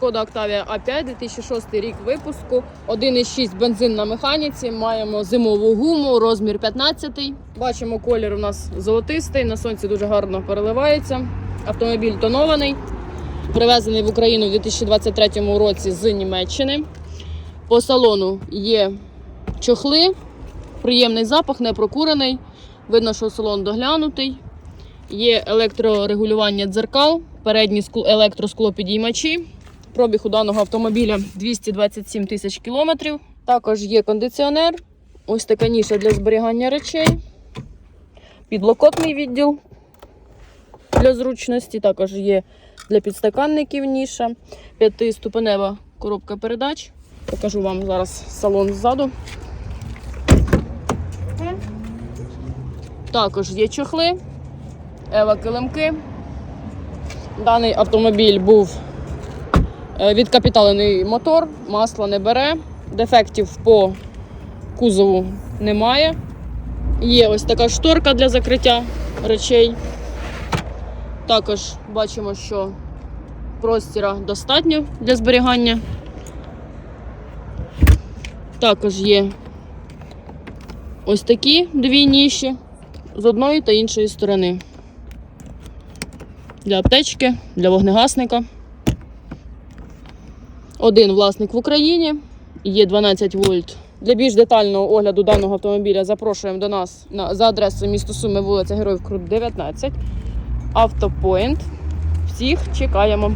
Шкода Octavia A5, 2006 рік випуску, 1,6 бензин на механіці. Маємо зимову гуму, розмір 15. Бачимо, колір у нас золотистий, на сонці дуже гарно переливається. Автомобіль тонований, привезений в Україну у 2023 році з Німеччини. По салону є чохли, приємний запах, не прокурений. Видно, що салон доглянутий. Є електрорегулювання дзеркал, передні скло- електросклопідіймачі. Пробіг у даного автомобіля 227 тисяч кілометрів. Також є кондиціонер, ось така ніша для зберігання речей, підлокотний відділ для зручності. Також є для підстаканників ніша, п'ятиступенева коробка передач. Покажу вам зараз салон ззаду. Також є чохли, ева килимки. Даний автомобіль був відкапіталений мотор, масло не бере, дефектів по кузову немає. Є ось така шторка для закриття речей. Також бачимо, що простіра достатньо для зберігання. Також є ось такі дві ніші з одної та іншої сторони. Для аптечки, для вогнегасника. Один власник в Україні, є 12 вольт. Для більш детального огляду даного автомобіля запрошуємо до нас на, за адресою місто Суми, вулиця Героїв Крут, 19. Автопоінт. Всіх чекаємо.